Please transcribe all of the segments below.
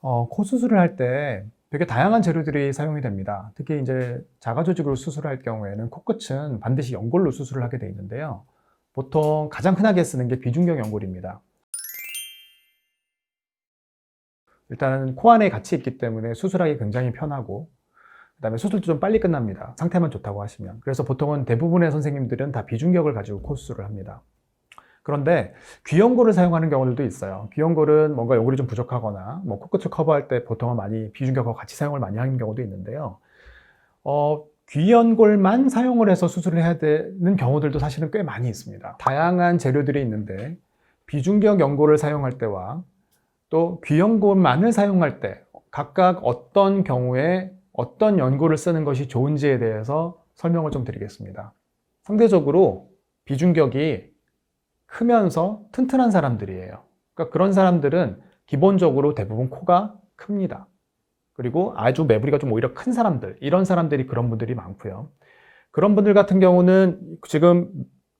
어, 코 수술을 할 때 되게 다양한 재료들이 사용이 됩니다. 특히 이제 자가 조직으로 수술할 경우에는 코끝은 반드시 연골로 수술을 하게 돼 있는데요. 보통 가장 흔하게 쓰는 게 비중격 연골입니다. 일단은 코 안에 같이 있기 때문에 수술하기 굉장히 편하고 그 다음에 수술도 좀 빨리 끝납니다. 상태만 좋다고 하시면. 그래서 보통은 대부분의 선생님들은 다 비중격을 가지고 코 수술을 합니다. 그런데 귀연골을 사용하는 경우들도 있어요. 귀연골은 뭔가 연골이 좀 부족하거나 뭐 코끝을 커버할 때 보통은 많이 비중격과 같이 사용을 많이 하는 경우도 있는데요. 어, 귀연골만 사용을 해서 수술을 해야 되는 경우들도 사실은 꽤 많이 있습니다. 다양한 재료들이 있는데 비중격 연골을 사용할 때와 또 귀연골만을 사용할 때 각각 어떤 경우에 어떤 연골을 쓰는 것이 좋은지에 대해서 설명을 좀 드리겠습니다. 상대적으로 비중격이 크면서 튼튼한 사람들이에요. 그러니까 그런 사람들은 기본적으로 대부분 코가 큽니다. 그리고 아주 매부리가 좀 오히려 큰 사람들, 이런 사람들이 그런 분들이 많고요. 그런 분들 같은 경우는 지금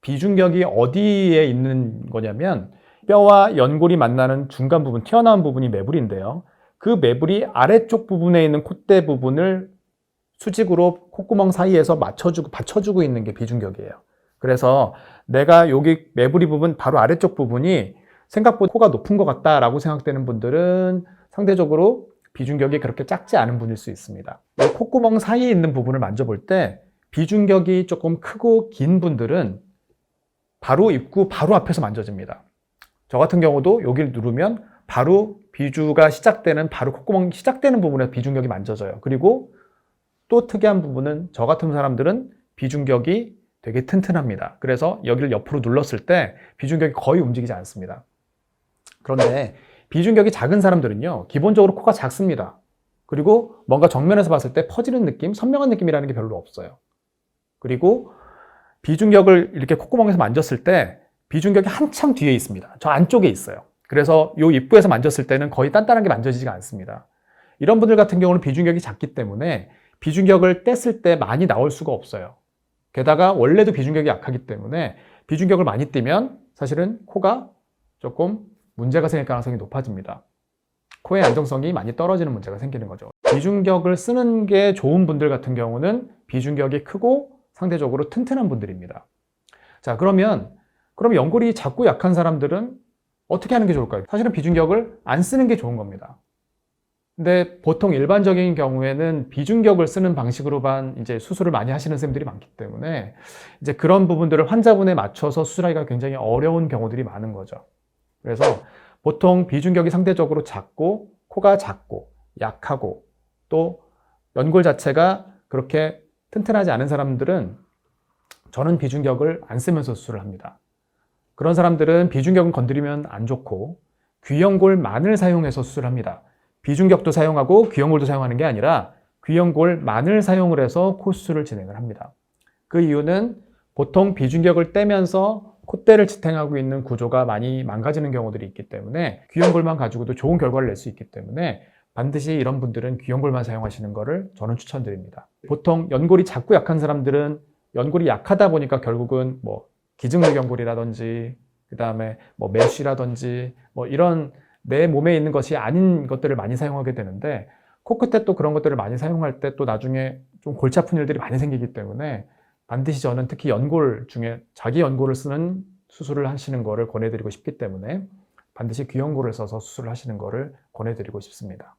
비중격이 어디에 있는 거냐면 뼈와 연골이 만나는 중간 부분, 튀어나온 부분이 매부리인데요. 그 매부리 아래쪽 부분에 있는 콧대 부분을 수직으로 콧구멍 사이에서 맞춰주고 받쳐주고 있는 게 비중격이에요. 그래서 내가 여기 매부리 부분 바로 아래쪽 부분이 생각보다 코가 높은 것 같다라고 생각되는 분들은 상대적으로 비중격이 그렇게 작지 않은 분일 수 있습니다. 이 콧구멍 사이에 있는 부분을 만져볼 때 비중격이 조금 크고 긴 분들은 바로 입구 바로 앞에서 만져집니다. 저 같은 경우도 여기를 누르면 바로 비주가 시작되는 바로 콧구멍 시작되는 부분에 비중격이 만져져요. 그리고 또 특이한 부분은 저 같은 사람들은 비중격이 되게 튼튼합니다. 그래서 여기를 옆으로 눌렀을 때 비중격이 거의 움직이지 않습니다. 그런데 비중격이 작은 사람들은요, 기본적으로 코가 작습니다. 그리고 뭔가 정면에서 봤을 때 퍼지는 느낌, 선명한 느낌이라는 게 별로 없어요. 그리고 비중격을 이렇게 콧구멍에서 만졌을 때 비중격이 한참 뒤에 있습니다. 저 안쪽에 있어요. 그래서 이 입구에서 만졌을 때는 거의 단단한 게 만져지지가 않습니다. 이런 분들 같은 경우는 비중격이 작기 때문에 비중격을 뗐을 때 많이 나올 수가 없어요. 게다가 원래도 비중격이 약하기 때문에 비중격을 많이 띄면 사실은 코가 조금 문제가 생길 가능성이 높아집니다. 코의 안정성이 많이 떨어지는 문제가 생기는 거죠. 비중격을 쓰는 게 좋은 분들 같은 경우는 비중격이 크고 상대적으로 튼튼한 분들입니다. 자, 그러면 그럼 연골이 작고 약한 사람들은 어떻게 하는 게 좋을까요? 사실은 비중격을 안 쓰는 게 좋은 겁니다. 근데 보통 일반적인 경우에는 비중격을 쓰는 방식으로만 이제 수술을 많이 하시는 선생님들이 많기 때문에 이제 그런 부분들을 환자분에 맞춰서 수술하기가 굉장히 어려운 경우들이 많은 거죠. 그래서 보통 비중격이 상대적으로 작고 코가 작고 약하고 또 연골 자체가 그렇게 튼튼하지 않은 사람들은 저는 비중격을 안 쓰면서 수술을 합니다. 그런 사람들은 비중격은 건드리면 안 좋고 귀연골만을 사용해서 수술합니다. 비중격도 사용하고 귀연골도 사용하는 게 아니라 귀연골만을 사용을 해서 코수술을 진행을 합니다. 그 이유는 보통 비중격을 떼면서 콧대를 지탱하고 있는 구조가 많이 망가지는 경우들이 있기 때문에 귀연골만 가지고도 좋은 결과를 낼 수 있기 때문에 반드시 이런 분들은 귀연골만 사용하시는 것을 저는 추천드립니다. 보통 연골이 작고 약한 사람들은 연골이 약하다 보니까 결국은 뭐 기증류 연골이라든지 그 다음에 뭐 메쉬라든지 뭐 이런 내 몸에 있는 것이 아닌 것들을 많이 사용하게 되는데 코끝에 또 그런 것들을 많이 사용할 때 또 나중에 좀 골치 아픈 일들이 많이 생기기 때문에 반드시 저는 특히 연골 중에 자기 연골을 쓰는 수술을 하시는 거를 권해드리고 싶기 때문에 반드시 귀연골을 써서 수술을 하시는 거를 권해드리고 싶습니다.